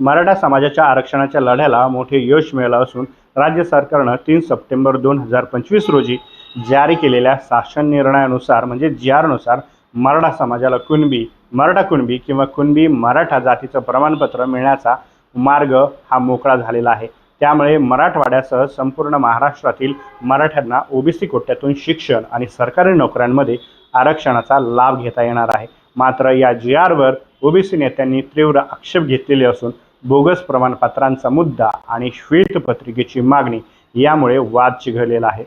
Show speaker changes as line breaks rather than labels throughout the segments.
मराठा समाजाच्या आरक्षणाच्या लढ्याला मोठे यश मिळालं असून राज्य सरकारनं तीन सप्टेंबर दोन हजार पंचवीस रोजी जारी केलेल्या शासन निर्णयानुसार म्हणजे जी आरनुसार मराठा समाजाला कुणबी मराठा कुणबी किंवा कुणबी मराठा जातीचं प्रमाणपत्र मिळण्याचा मार्ग हा मोकळा झालेला आहे. त्यामुळे मराठवाड्यासह संपूर्ण महाराष्ट्रातील मराठ्यांना ओबीसी कोट्यातून शिक्षण आणि सरकारी नोकऱ्यांमध्ये आरक्षणाचा लाभ घेता येणार आहे. मात्र या जी आरवर ओबीसी नेत्यांनी तीव्र आक्षेप घेतलेले असून बोगस प्रमाणपत्रांचा मुद्दा आणि श्वेतपत्रिकेची मागणी यामुळे वाद चिघळलेला आहे.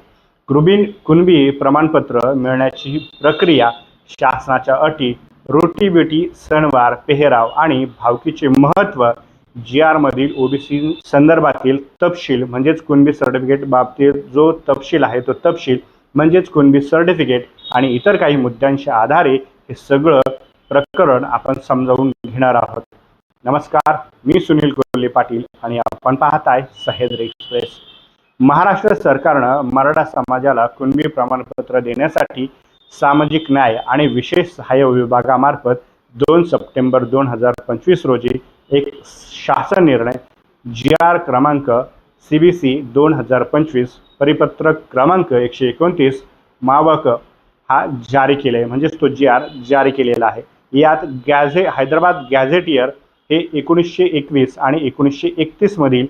कुबिन कुणबी प्रमाणपत्र मिळण्याची प्रक्रिया शासनाच्या अटी रोटीबेटी सणवार पेहराव आणि भावकीचे महत्त्व जी आरमधील ओबीसी संदर्भातील तपशील म्हणजेच कुणबी सर्टिफिकेट बाबतीत जो तपशील आहे तो तपशील म्हणजेच कुणबी सर्टिफिकेट आणि इतर काही मुद्द्यांच्या आधारे हे सगळं प्रकरण आपण समजावून घेणार आहोत. नमस्कार मी सुनील कोल्हे पाटील आणि आपण पाहताय सह्याद्री एक्सप्रेस. महाराष्ट्र सरकारनं मराठा समाजाला कुणबी प्रमाणपत्र देण्यासाठी सामाजिक न्याय आणि विशेष सहाय्य विभागामार्फत दोन सप्टेंबर दोन हजार पंचवीस रोजी एक शासन निर्णय जी आर क्रमांक सी बी सी दोन हजार पंचवीस परिपत्रक क्रमांक एकशे एकोणतीस मावक हा जारी केला आहे म्हणजेच तो जी आर जारी केलेला आहे. यात गॅझे हैदराबाद गॅझेटियर हे एकोणीसशे एकवीस आणि एकोणीसशे एकतीसमधील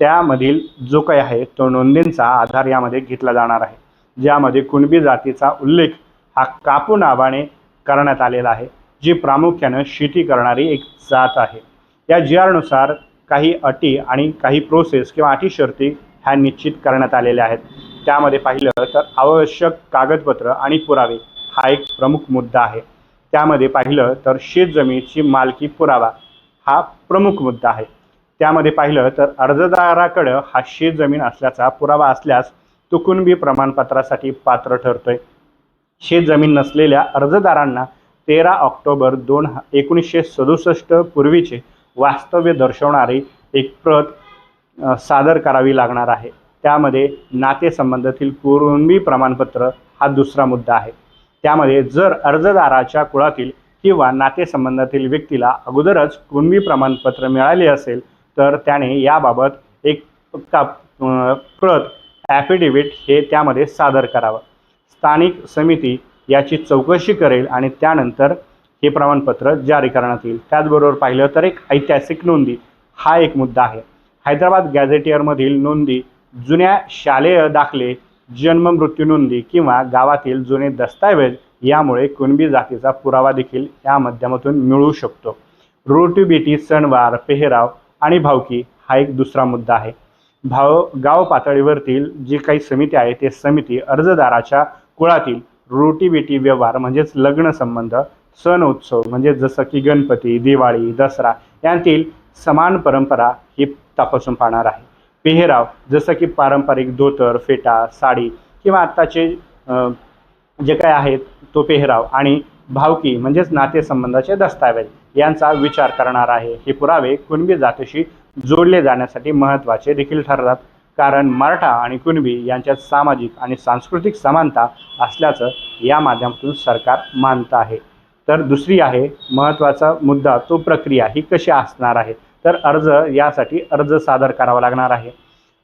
त्यामधील जो काही आहे तो नोंदींचा आधार यामध्ये घेतला जाणार आहे. ज्यामध्ये कुणबी जातीचा उल्लेख हा कापू नावाने करण्यात आलेला आहे जी प्रामुख्यानं शेती करणारी एक जात आहे. या जी आरनुसार काही अटी आणि काही प्रोसेस किंवा अटी शर्ती ह्या निश्चित करण्यात आलेल्या आहेत. त्यामध्ये पाहिलं तर आवश्यक कागदपत्र आणि पुरावे हा एक प्रमुख मुद्दा आहे. त्यामध्ये पाहिलं तर शेतजमिनीची मालकी पुरावा हा प्रमुख मुद्दा आहे. त्यामध्ये पाहिलं तर अर्जदाराकडं हा शेतजमीन असल्याचा पुरावा असल्यास तो कुणबी प्रमाणपत्रासाठी पात्र ठरतोय. शेतजमीन नसलेल्या अर्जदारांना तेरा ऑक्टोबर दोन एकोणीसशे सदुसष्ट पूर्वीचे वास्तव्य दर्शवणारी एक प्रत सादर करावी लागणार आहे. त्यामध्ये नातेसंबंधातील कुरुंबी प्रमाणपत्र हा दुसरा मुद्दा आहे. त्यामध्ये जर अर्जदाराच्या कुळातील किंवा नातेसंबंधातील व्यक्तीला अगोदरच कुणबी प्रमाणपत्र मिळाले असेल तर त्याने याबाबत एक का प्रत ॲफिडेव्हिट हे त्यामध्ये सादर करावं. स्थानिक समिती याची चौकशी करेल आणि त्यानंतर हे प्रमाणपत्र जारी करण्यात येईल. त्याचबरोबर पाहिलं तर एक ऐतिहासिक नोंदी. हा एक मुद्दा आहे. हैदराबाद गॅझेटियरमधील नोंदी जुन्या शालेय दाखले जन्म मृत्यू नोंदी किंवा गावातील जुने दस्तऐवज यामुळे कुणबी जातीचा पुरावा देखील या माध्यमातून मिळू शकतो. रोटीबेटी सणवार पेहराव आणि भावकी हा एक दुसरा मुद्दा आहे. भाव गाव पातळीवरतील जी काही समिती आहे ते समिती अर्जदाराच्या कुळातील रोटीबेटी व्यवहार म्हणजेच लग्न संबंध सण उत्सव म्हणजे जसं की गणपती दिवाळी दसरा यांतील समान परंपरा ही तपासून पाहणार आहे. पेहराव जसं की पारंपरिक धोतर फेटा साडी किंवा आत्ताचे जे काय आहेत तो पेहराव आणि भावकी म्हणजेच नातेसंबंधाचे दस्तावेज यांचा विचार करणार आहे. हे पुरावे कुणबी जातीशी जोडले जाण्यासाठी महत्त्वाचे देखील ठरतात. कारण मराठा आणि कुणबी यांच्यात सामाजिक आणि सांस्कृतिक समानता असल्याचं या माध्यमातून सरकार मानत आहे. तर दुसरी आहे महत्त्वाचा मुद्दा तो प्रक्रिया ही कशी असणार आहे? तर अर्ज यासाठी अर्ज सादर करावा लागणार आहे.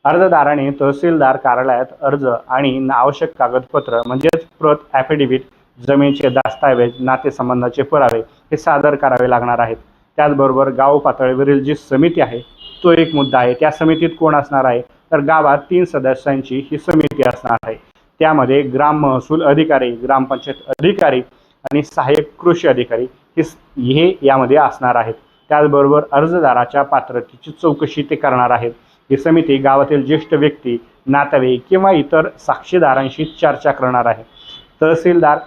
अर्जदाराने तहसीलदार कार्यालयात अर्ज आणि आवश्यक कागदपत्र म्हणजेच प्रत ॲफिडेव्हिट जमिनीचे दस्तऐवज नातेसंबंधाचे पुरावे हे सादर करावे लागणार आहेत. त्याचबरोबर गाव पातळीवरील जी समिती आहे तो एक मुद्दा आहे. त्या समितीत कोण असणार आहे? तर गावात तीन सदस्यांची ही समिती असणार आहे. त्यामध्ये ग्राम महसूल अधिकारी ग्रामपंचायत अधिकारी आणि सहाय्यक कृषी अधिकारी हे यामध्ये असणार आहेत. त्याचबरोबर अर्जदाराच्या पात्रतेची चौकशी ते करणार आहेत. ही समिती गावातील ज्येष्ठ व्यक्ती नातेवाईक किंवा इतर साक्षीदारांशी चर्चा करणार आहे. तहसीलदार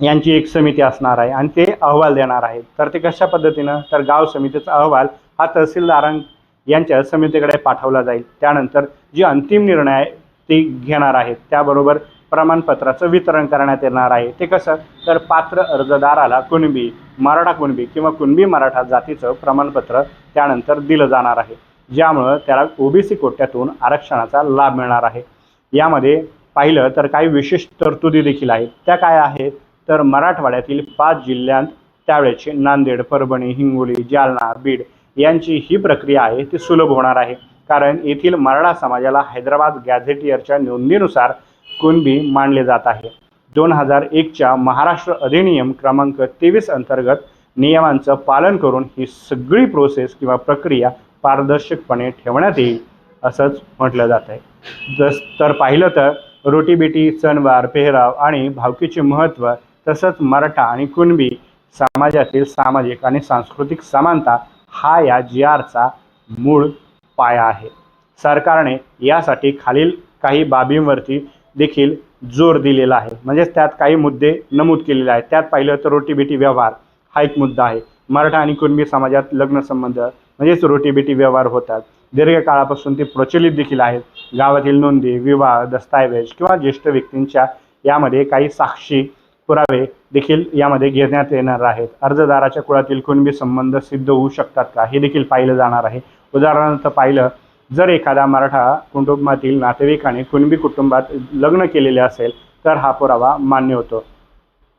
यांची एक समिती असणार आहे आणि ते अहवाल देणार आहे तर ते कशा पद्धतीनं? तर गाव समितीचा अहवाल हा तहसीलदारां यांच्या समितीकडे पाठवला जाईल. त्यानंतर जी अंतिम निर्णय आहे ते घेणार आहेत. त्याबरोबर प्रमाणपत्राचं वितरण करण्यात येणार आहे. ते कसं? तर पात्र अर्जदाराला कुणबी मराठा कुणबी किंवा कुणबी मराठा जातीचं प्रमाणपत्र त्यानंतर दिलं जाणार आहे. ज्यामुळं त्याला ओबीसी कोट्यातून आरक्षणाचा लाभ मिळणार आहे. यामध्ये पाहिलं तर काही विशेष तरतुदी देखील आहेत. त्या काय आहेत? तर मराठवाड्यातील पाच जिल्ह्यांत त्यावेळेचे नांदेड परभणी हिंगोली जालना बीड यांची ही प्रक्रिया आहे ती सुलभ होणार आहे. कारण येथील मराठा समाजाला हैदराबाद गॅझेटियरच्या नोंदीनुसार कुणबी मानले जात आहे. दोन हजार एकच्या महाराष्ट्र अधिनियम क्रमांक तेवीस अंतर्गत नियमांचं पालन करून ही सगळी प्रोसेस किंवा प्रक्रिया पारदर्शकपणे ठेवण्यात येईल असंच म्हटलं जात आहे. जस तर पाहिलं तर रोटीबिटी सणवार पेहराव आणि भावकीचे महत्त्व तसंच मराठा आणि कुणबी समाजातील सामाजिक आणि सांस्कृतिक समानता हा या जी आरचा मूळ पाया आहे. सरकारने यासाठी खालील काही बाबींवरती देखील जोर दिलेला आहे. म्हणजेच त्यात काही मुद्दे नमूद केलेले आहेत. त्यात पाहिलं तर रोटीबिटी व्यवहार हा एक मुद्दा आहे. मराठा आणि कुणबी समाजात लग्नसंबंध म्हणजेच रोटीबिटी व्यवहार होतात. दीर्घकाळापासून ते प्रचलित देखील आहेत. गावातील नोंदी विवाह दस्तऐवज किंवा ज्येष्ठ व्यक्तींच्या यामध्ये काही साक्षी पुरावे देखील यामध्ये घेण्यात येणार आहेत. अर्जदाराच्या कुळातील कुणबी संबंध सिद्ध होऊ शकतात का? हे देखील पाहिलं जाणार आहे. उदाहरणार्थ पाहिलं जर एखादा मराठा कुटुंबातील नातेवाईकाने कुणबी कुटुंबात लग्न केलेले असेल तर हा पुरावा मान्य होतो.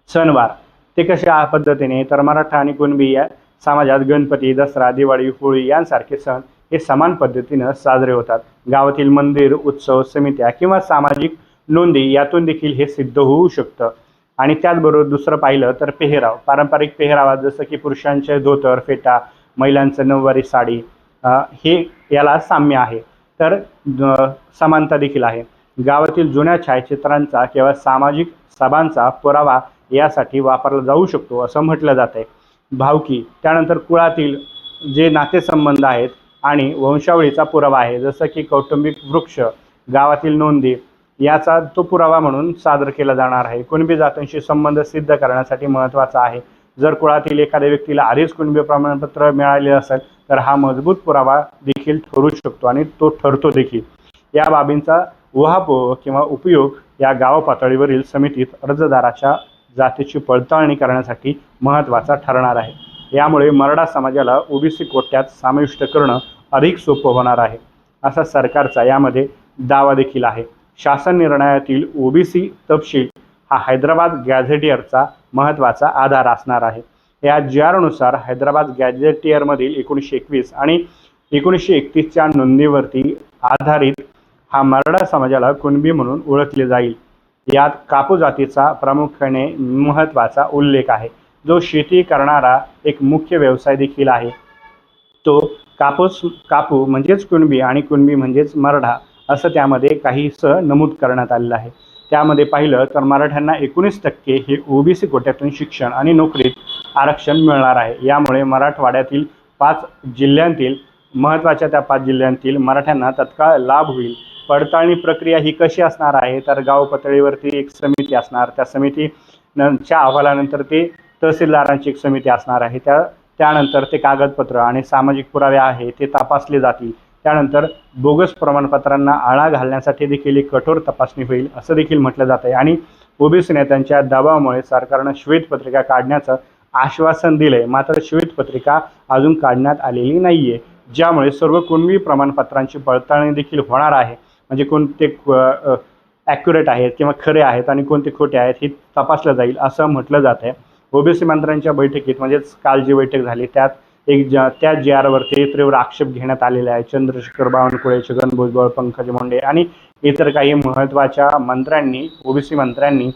सणवार. ते कशा पद्धतीने? तर मराठा आणि कुणबी या समाजात गणपती दसरा दिवाळी होळी यांसारखे सण हे समान पद्धतीनं साजरे होतात. गावातील मंदिर उत्सव समित्या किंवा सामाजिक नोंदी यातून देखील हे सिद्ध होऊ शकतं. आणि त्याचबरोबर दुसरं पाहिलं तर पेहराव. पारंपरिक पेहरावात जसं की पुरुषांचे धोतर फेटा महिलांचं नऊवारी साडी हे याला साम्य आहे. तर समानता देखील आहे. गावातील जुन्या छायाचित्रांचा किंवा सामाजिक सभांचा पुरावा यासाठी वापरला जाऊ शकतो असं म्हटलं जात आहे भावकी त्यानंतर कुळातील जे नातेसंबंध आहेत आणि वंशावळीचा पुरावा आहे जसं की कौटुंबिक वृक्ष गावातील नोंदी याचा तो पुरावा म्हणून सादर केला जाणार आहे. कुणबी जातींशी संबंध सिद्ध करण्यासाठी महत्त्वाचा आहे. जर कुळातील एखाद्या व्यक्तीला आधीच कुणबी प्रमाणपत्र मिळाले असेल तर हा मजबूत पुरावा देखील ठरू शकतो आणि तो ठरतो देखील. या बाबींचा उहापोह किंवा उपयोग या गाव पातळीवरील समितीत अर्जदाराच्या जातीची पडताळणी करण्यासाठी महत्त्वाचा ठरणार आहे. यामुळे मराठा समाजाला ओबीसी कोट्यात समाविष्ट करणं अधिक सोपं होणार आहे. असा सरकारचा यामध्ये दावा देखील आहे. शासन निर्णयातील ओबीसी तपशील हा हैदराबाद गॅझेटियरचा महत्त्वाचा आधार असणार आहे. या जी आरनुसार हैदराबाद गॅझेटियरमधील एकोणीसशे एकवीस आणि एकोणीसशे एकतीसच्या नोंदीवरती आधारित हा मराठा समाजाला कुणबी म्हणून ओळखले जाईल. यात कापू जातीचा प्रामुख्याने महत्त्वाचा उल्लेख आहे. जो शेती करणारा एक मुख्य व्यवसाय देखील आहे. तो कापूस कापू म्हणजेच कुणबी आणि कुणबी म्हणजेच मराठा असं त्यामध्ये काहीसं नमूद करण्यात आलेलं आहे. त्यामध्ये पाहिलं तर मराठ्यांना एकोणीस टक्के हे ओबीसी कोट्यातून शिक्षण आणि नोकरीत आरक्षण मिळणार आहे. यामुळे मराठवाड्यातील पाच जिल्ह्यांतील महत्त्वाच्या त्या पाच जिल्ह्यांतील मराठ्यांना तत्काळ लाभ होईल. पडताळणी प्रक्रिया ही कशी असणार आहे? तर गाव पातळीवरती एक समिती असणार. त्या समिती च्या अहवालानंतर ते तहसीलदारांची एक समिती असणार आहे. त्या त्यानंतर ते कागदपत्र आणि सामाजिक पुरावे आहे ते तपासले जातील. त्यानंतर बोगस प्रमाणपत्रांना आळा घालण्यासाठी देखील एक कठोर तपासणी होईल असं देखील म्हटलं जात आहे. आणि ओबीसी नेत्यांच्या दबावामुळे सरकारनं श्वेतपत्रिका काढण्याचं आश्वासन दिलंय. मात्र श्वेतपत्रिका अजून काढण्यात आलेली नाहीये. ज्यामुळे सर्व कुणबी प्रमाणपत्रांची पडताळणी देखील होणार आहे. म्हणजे कोणते ॲक्युरेट आहेत किंवा खरे आहेत आणि कोणते खोटे आहेत हे तपासलं जाईल असं म्हटलं जात आहे. ओबीसी मंत्र्यांच्या बैठकीत म्हणजेच काल जी बैठक झाली त्यात एक ज त्या जी आरवरती तीव्र आक्षेप घेण्यात आलेले आहे. चंद्रशेखर बावनकुळे छगन भुजबळ पंकज मुंडे आणि इतर काही महत्त्वाच्या मंत्र्यांनी ओबीसी मंत्र्यांनी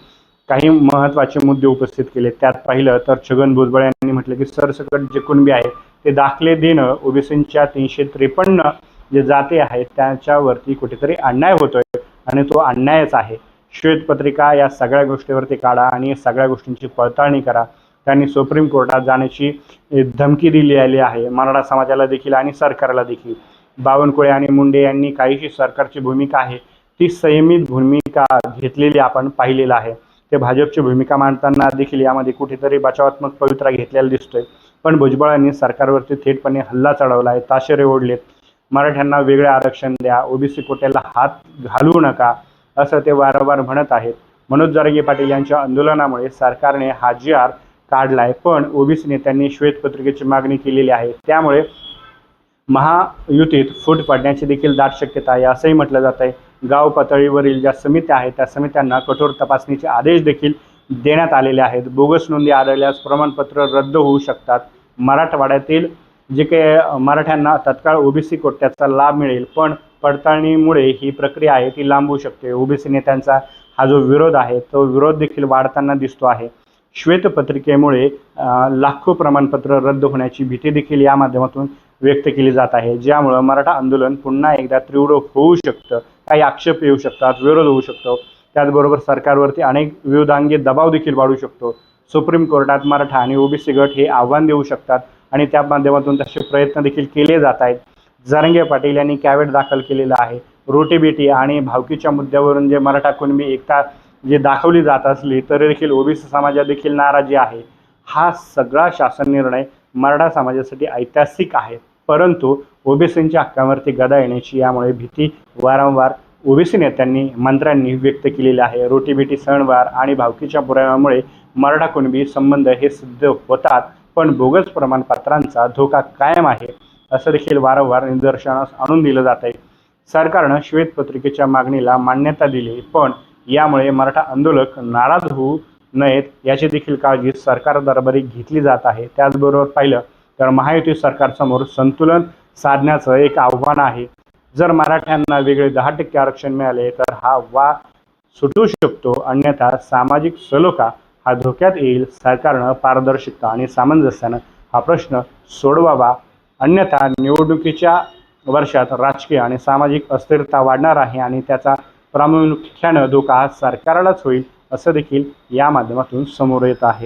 काही महत्त्वाचे मुद्दे उपस्थित केले. त्यात पाहिलं तर छगन भुजबळ यांनी म्हटलं की सरसकट जे कुणबी आहे ते दाखले देणं ओबीसींच्या तीनशे त्रेपन्न जे जाते आहेत त्याच्यावरती कुठेतरी अन्याय होतोय आणि तो अन्यायच आहे. श्वेतपत्रिका या सगळ्या गोष्टीवरती काढा आणि सगळ्या गोष्टींची पडताळणी करा. त्यांनी सुप्रीम कोर्टात जाण्याची धमकी दिली आली आहे. मराठा समाजाला देखील आणि सरकारला देखील. बावनकुळे आणि मुंडे यांनी काहीशी सरकारची भूमिका आहे. ती संयमित भूमिका घेतलेली आपण पाहिलेलं आहे. ते भाजपची भूमिका मांडताना देखील यामध्ये कुठेतरी बचावात्मक पवित्रा घेतलेला दिसतोय. पण भुजबळांनी सरकारवरती थेटपणे हल्ला चढवला आहे. ताशेरे ओढलेत. मराठ्यांना वेगळं आरक्षण द्या ओबीसी कोट्याला हात घालू नका असं ते वारंवार म्हणत आहेत. मनोज जरांगे पाटील यांच्या आंदोलनामुळे सरकारने हा जी आर आहे पण ओबीसी नेत्यांनी श्वेतपत्रिकेची मागणी केलेली आहे. त्यामुळे महायुतीत फूट पडण्याची देखील दाट शक्यता आहे असंही म्हटलं जात आहे गाव पातळीवरील ज्या समित्या आहेत त्या समित्यांना कठोर तपासणीचे आदेश देखील देण्यात आलेले आहेत. बोगस नोंदी आढळल्यास प्रमाणपत्र रद्द होऊ शकतात. मराठवाड्यातील जे काही मराठ्यांना तत्काळ ओबीसी कोट्याचा लाभ मिळेल पण पडताळणीमुळे ही प्रक्रिया आहे ती लांबू शकते. ओबीसी नेत्यांचा हा जो विरोध आहे तो विरोध देखील वाढताना दिसतो आहे. श्वेतपत्रिकेमुळे लाखो प्रमाणपत्र रद्द होण्याची भीती देखील या माध्यमातून व्यक्त केली जात आहे. ज्यामुळं मराठा आंदोलन पुन्हा एकदा तीव्र होऊ शकतं काही आक्षेप येऊ शकतात विरोध होऊ शकतो. त्याचबरोबर सरकारवरती अनेक विविधांगी दबाव देखील वाढू शकतो. सुप्रीम कोर्टात मराठा आणि ओबीसी गट हे आव्हान देऊ शकतात. आणि त्या माध्यमातून तसे प्रयत्न देखील केले जात आहेत. जरंगे पाटील यांनी कॅवेट दाखल केलेला आहे. रोटीबेटी आणि भावकीच्या मुद्द्यावरून जे मराठा कुणबी एकता जे दाखवली जात असली तरी देखील ओबीसी समाजात देखील नाराजी आहे. हा सगळा शासन निर्णय मराठा समाजासाठी ऐतिहासिक आहे. परंतु ओबीसींच्या हक्कावरती गदा येण्याची यामुळे भीती वारंवार ओबीसी नेत्यांनी मंत्र्यांनी व्यक्त केलेली आहे. रोटीबेटी सणवार आणि भावकीच्या पुराव्यामुळे मराठा कुणबी संबंध हे सिद्ध होतात. पण बोगस प्रमाणपत्रांचा धोका कायम आहे असं देखील वारंवार निदर्शनास आणून दिलं जात आहे. सरकारनं श्वेतपत्रिकेच्या मागणीला मान्यता दिली पण यामुळे मराठा आंदोलक नाराज होऊ नयेत याची देखील काळजी सरकार दरबारी घेतली जात आहे. त्याचबरोबर पाहिलं तर महायुती सरकारसमोर संतुलन साधण्याचं एक आव्हान आहे. जर मराठ्यांना वेगळे दहा टक्के आरक्षण मिळाले तर हा वा सुटू शकतो. अन्यथा सामाजिक सलोखा हा धोक्यात येईल सरकारनं पारदर्शकता आणि सामंजस्यानं हा प्रश्न सोडवावा. अन्यथा निवडणुकीच्या वर्षात राजकीय आणि सामाजिक अस्थिरता वाढणार आहे आणि त्याचा प्रामुख्यानं धोका हा सरकारलाच होईल असं देखील या माध्यमातून समोर येत आहे.